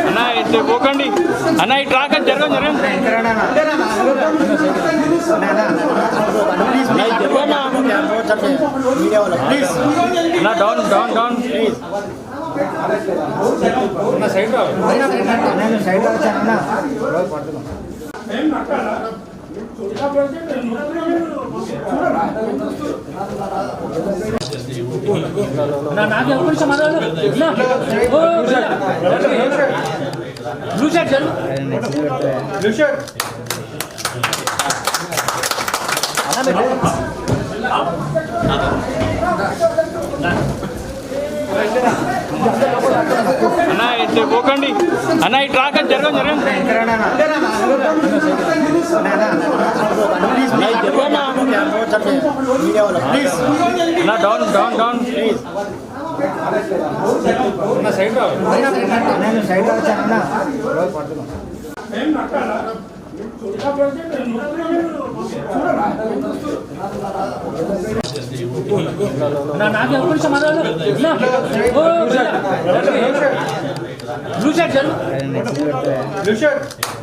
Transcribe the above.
అన్న ఇటు పోకండి. అన్న ఈ ట్రాక్ అది జరగం జరగం అన్న డౌన్ డౌన్ ఒక నిమిషం మాట్లాడు నా. ఓ, బ్లూ షర్ట్ అన్న పోకండి అన్న ఈ ట్రాక్ జరగం జరగం అన్న డౌన్ డౌన్ డౌన్ ప్లీజ్ నాకే ఒక బ్లూ షర్ట్